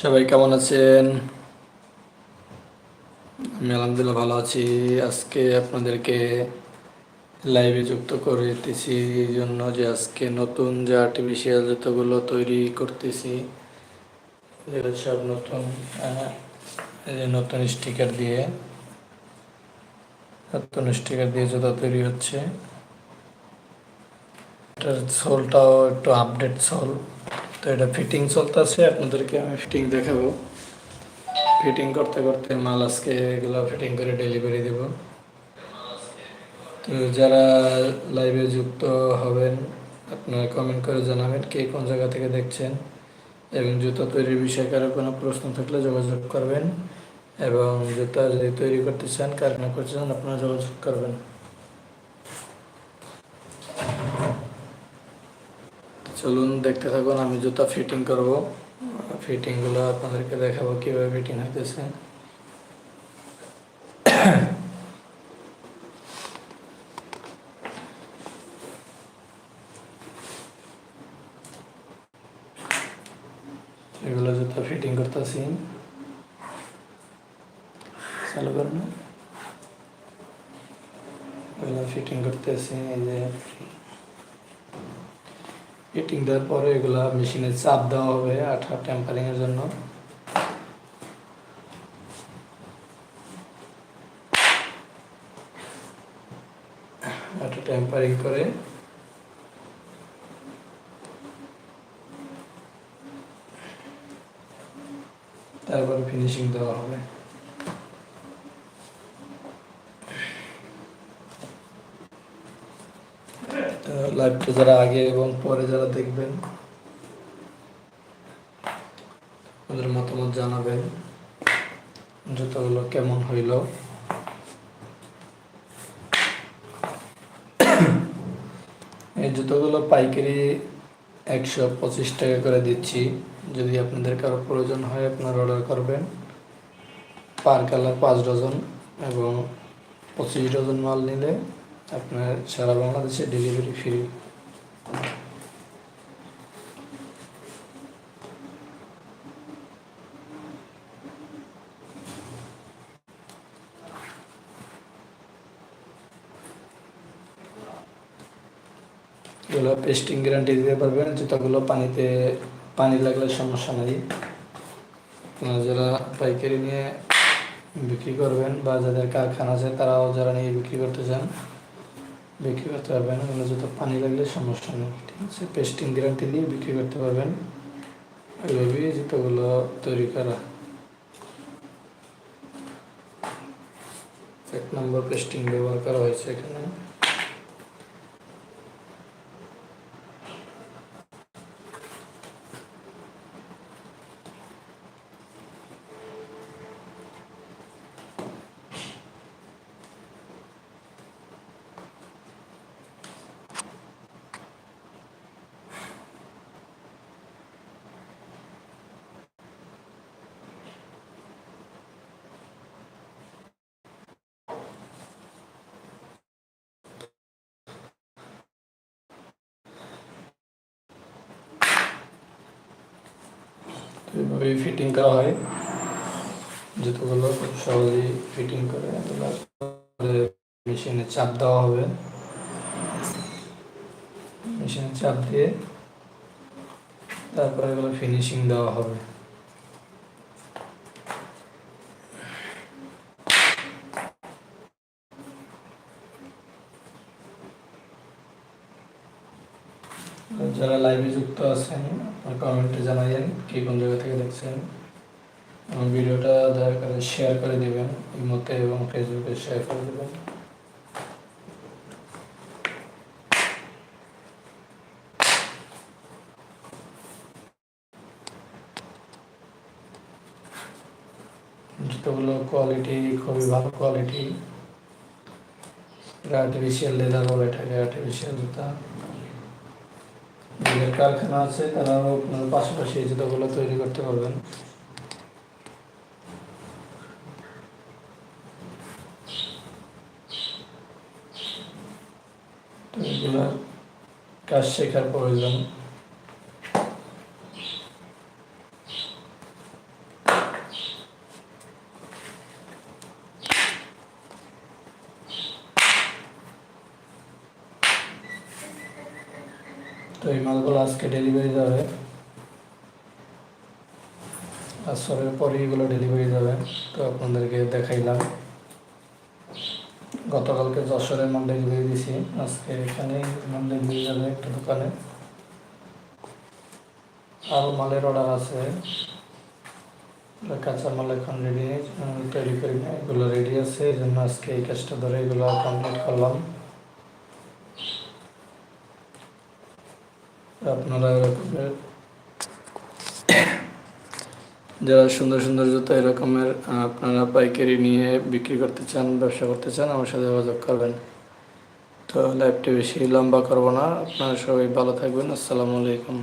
সবাই কেমন আছেন? আমি আলহামদুলিল্লাহ ভালো আছি। আজকে আপনাদেরকে লাইভে যুক্ত করে দিতেছি এই জন্য যে আজকে নতুন যে আর্টিফিশিয়াল জুতোগুলো তৈরি করতেছি সব নতুন নতুন স্টিকার দিয়ে, নতুন স্টিকার দিয়ে জুতো তৈরি হচ্ছে। এটার সোলটাও একটু আপডেট সোল তো এটা ফিটিং চলতেছে আপনাদেরকে আমি ফিটিং দেখাবো। ফিটিং করতে করতে মাল আজকে এগুলো ফিটিং করে ডেলিভারি দেব। তো যারা লাইভে যুক্ত হবেন, আপনারা কমেন্ট করে জানাবেন কে কোন জায়গা থেকে দেখছেন এবং জুতো তৈরির বিষয়ে কারও কোনো প্রশ্ন থাকলে যোগাযোগ করবেন এবং জুতা যদি তৈরি করতে চান কারখানা করতে চান, আপনারা যোগাযোগ করবেন। চলুন দেখতে থাকুন, আমি জুতা ফিটিং করব। ফিটিংগুলো আপনাদেরকে দেখাবো কীভাবে ফিটিং হইতেছে। এগুলো জুতা ফিটিং করতেছি। চালু করুন। এগুলো ফিটিং করতেছি, এই যে ফিটিং দেওয়ার পরে এগুলা মেশিনে চাপ দেওয়া হবে আঠা টেম্পারিং এর জন্য। আঠা টেম্পারিং করে। তারপরে ফিনিশিং দেওয়া হবে তো লাইভটা যারা আগে এবং পরে যারা দেখবেন ওদের মতামত জানাবেন, জুতোগুলো কেমন হইল। এই জুতোগুলো পাইকারি একশো পঁচিশ টাকা করে দিচ্ছি। যদি আপনাদের কারও প্রয়োজন হয়, আপনারা অর্ডার করবেন। পার কালার পাঁচ ডজন এবং পঁচিশ ডজন মাল নিলে আপনার সারা বাংলাদেশে ডেলিভারি ফ্রি এগুলো পেস্টিং গ্যারান্টি দিতে পারবেন, জুতাগুলো পানিতে, পানি লাগলে সমস্যা নেই। আপনারা যারা পাইকারি নিয়ে বিক্রি করবেন বা যাদের কারখানা আছে, তারাও যারা নিয়ে বিক্রি করতে চান বিক্রি করতে পারবেন। এগুলো যত পানি লাগলে সমস্যা নেই, ঠিক আছে? পেস্টিং গ্যারান্টি নিয়ে বিক্রি করতে পারবেন। ওইভাবেই জুতোগুলো তৈরি করা। এক নম্বর পেস্টিং ব্যবহার করা হয়েছে এখানে। ফিটিং করা হয়। জুতোগুলো খুব সহজেই ফিটিং করে তারপরে মেশিনে চাপ দেওয়া হবে। মেশিনে চাপ দিয়ে তারপরে এগুলো ফিনিশিং দেওয়া হবে। যারা লাইভে যুক্ত আছেন কমেন্টে জানাইয়েন, কে কোন জায়গা থেকে দেখছেন, এবং ভিডিওটা দয়া করে শেয়ার করে দেবেন, ইমোতে এবং ফেসবুকে শেয়ার করে দেবেন। জুতোগুলো কোয়ালিটি খুবই ভালো কোয়ালিটি আর্টিফিশিয়াল লেদার বলে এটাকে আর্টিফিশিয়াল জুতা। যাদের কারখানা আছে তারাও আপনার পাশাপাশি এই জুতোগুলো তৈরি করতে পারবেন। কাজ শেখার প্রয়োজন। তো এই মালগুলো আজকে ডেলিভারি যাবে। আসরের পরে এগুলো ডেলিভারি যাবে। তো আপনাদেরকে দেখাইলাম। গতকালকে যশোরে মাল ডেলিভারি দিছি। আজকে এখানে মাল ডেলিভারি যাবে একটা দোকানে। আর মালের অর্ডার আছে। কাঁচা মাল এখন রেডি তৈরি করি না এগুলো রেডি আছে। এই জন্য আজকে এই কাজটা ধরে এগুলো কমপ্লিট করলাম। আপনারা এরকমের যারা সুন্দর সুন্দর জুতো এরকমের আপনারা পাইকারি নিয়ে বিক্রি করতে চান, ব্যবসা করতে চান, আমার সাথে যোগাযোগ করবেন। তো লাইভটি বেশি লম্বা করব না। আপনারা সবাই ভালো থাকবেন। আসসালামু আলাইকুম।